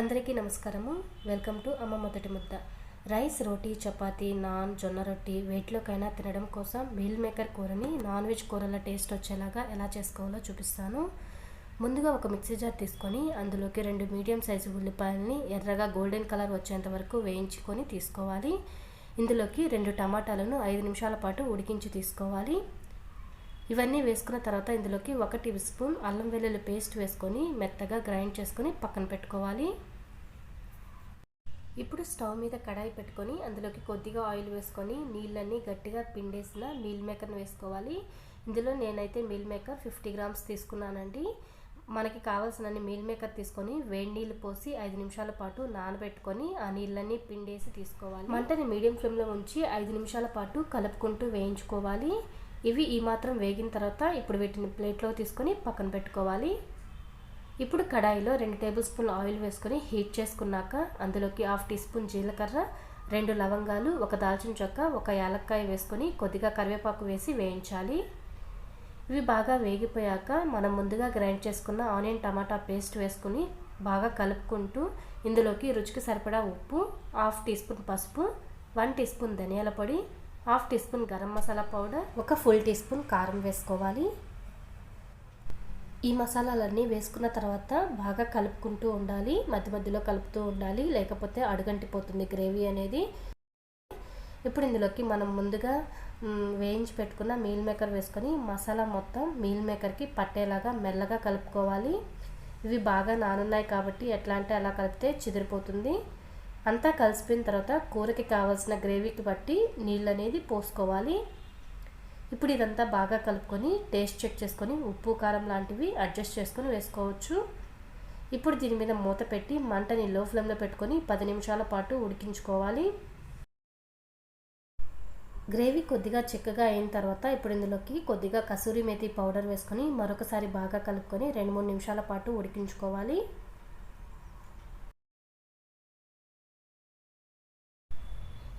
అందరికీ నమస్కారము. Welcome to అమ్మ మొదటి ముద్ద. రైస్ రోటీ చపాతీ నాన్ జొన్న రొట్టి వేటిలోకైనా తినడం కోసం మీల్ మేకర్ కూరని నాన్ వెజ్ కూరల టేస్ట్ వచ్చేలాగా ఎలా చేసుకోవాలో చూపిస్తాను. ముందుగా ఒక మిక్సీ జార్ తీసుకొని అందులోకి రెండు మీడియం సైజు ఉల్లిపాయలని ఎర్రగా గోల్డెన్ కలర్ వచ్చేంత వరకు వేయించుకొని తీసుకోవాలి. ఇందులోకి రెండు టమాటాలను ఐదు నిమిషాల పాటు ఉడికించి తీసుకోవాలి. ఇవన్నీ వేసుకున్న తర్వాత ఇందులోకి ఒక టీ స్పూన్ అల్లం వెల్లుల్లి పేస్ట్ వేసుకొని మెత్తగా గ్రైండ్ చేసుకొని పక్కన పెట్టుకోవాలి. ఇప్పుడు స్టవ్ మీద కడాయి పెట్టుకొని అందులోకి కొద్దిగా ఆయిల్ వేసుకొని నీళ్ళన్నీ గట్టిగా పిండేసిన మీల్ మేకర్ని వేసుకోవాలి. ఇందులో నేనైతే మీల్ మేకర్ ఫిఫ్టీ గ్రామ్స్ తీసుకున్నానండి. మనకి కావాల్సినన్ని మీల్ మేకర్ తీసుకొని వేడి నీళ్ళు పోసి ఐదు నిమిషాల పాటు నానబెట్టుకొని ఆ నీళ్ళన్నీ పిండేసి తీసుకోవాలి. మంటని మీడియం ఫ్లేమ్లో ఉంచి ఐదు నిమిషాల పాటు కలుపుకుంటూ వేయించుకోవాలి. ఇవి ఈ మాత్రం వేగిన తర్వాత ఇప్పుడు వీటిని ప్లేట్లో తీసుకొని పక్కన పెట్టుకోవాలి. ఇప్పుడు కడాయిలో రెండు టేబుల్ స్పూన్ ఆయిల్ వేసుకొని హీట్ చేసుకున్నాక అందులోకి హాఫ్ టీ స్పూన్ జీలకర్ర రెండు లవంగాలు ఒక దాల్చిన చెక్క ఒక యాలక్కాయ వేసుకొని కొద్దిగా కరివేపాకు వేసి వేయించాలి. ఇవి బాగా వేగిపోయాక మనం ముందుగా గ్రైండ్ చేసుకున్న ఆనియన్ టమాటా పేస్ట్ వేసుకుని బాగా కలుపుకుంటూ ఇందులోకి రుచికి సరిపడా ఉప్పు హాఫ్ టీ స్పూన్ పసుపు వన్ టీ స్పూన్ ధనియాల పొడి half teaspoon garam masala powder ఒక ఫుల్ టీ స్పూన్ కారం వేసుకోవాలి. ఈ మసాలాలన్నీ వేసుకున్న తర్వాత బాగా కలుపుకుంటూ ఉండాలి. మధ్య మధ్యలో కలుపుతూ ఉండాలి. లేకపోతే అడుగంటిపోతుంది గ్రేవీ అనేది. ఇప్పుడు ఇందులోకి మనం ముందుగా వేయించి పెట్టుకున్న మీల్ మేకర్ వేసుకొని మసాలా మొత్తం మీల్ మేకర్కి పట్టేలాగా మెల్లగా కలుపుకోవాలి. ఇవి బాగా నానున్నాయి కాబట్టి ఎట్లా అంటే అలా కలిపితే చిదిరిపోతుంది. అంతా కలిసిపోయిన తర్వాత కూరకి కావాల్సిన గ్రేవీకి బట్టి నీళ్ళు అనేది పోసుకోవాలి. ఇప్పుడు ఇదంతా బాగా కలుపుకొని టేస్ట్ చెక్ చేసుకొని ఉప్పు కారం లాంటివి అడ్జస్ట్ చేసుకొని వేసుకోవచ్చు. ఇప్పుడు దీని మీద మూత పెట్టి మంటని లో ఫ్లేమ్లో పెట్టుకొని పది నిమిషాల పాటు ఉడికించుకోవాలి. గ్రేవీ కొద్దిగా చిక్కగా అయిన తర్వాత ఇప్పుడు ఇందులోకి కొద్దిగా కసూరి మేతి పౌడర్ వేసుకొని మరొకసారి బాగా కలుపుకొని రెండు మూడు నిమిషాల పాటు ఉడికించుకోవాలి.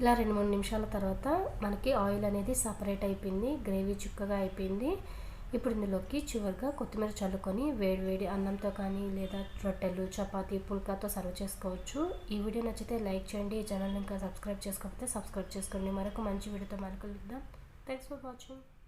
ఇలా రెండు మూడు నిమిషాల తర్వాత మనకి ఆయిల్ అనేది సపరేట్ అయిపోయింది గ్రేవీ చుక్కగా అయిపోయింది. ఇప్పుడు ఇందులోకి చివరిగా కొత్తిమీర చల్లుకొని వేడి వేడి అన్నంతో కానీ లేదా రొట్టెలు చపాతి పుల్కాతో సర్వ్ చేసుకోవచ్చు. ఈ వీడియో నచ్చితే లైక్ చేయండి ఈ ఛానల్ ఇంకా సబ్స్క్రైబ్ చేసుకోకపోతే సబ్స్క్రైబ్ చేసుకోండి. మరొక మంచి వీడియోతో మరొక థ్యాంక్స్ ఫర్ వాచింగ్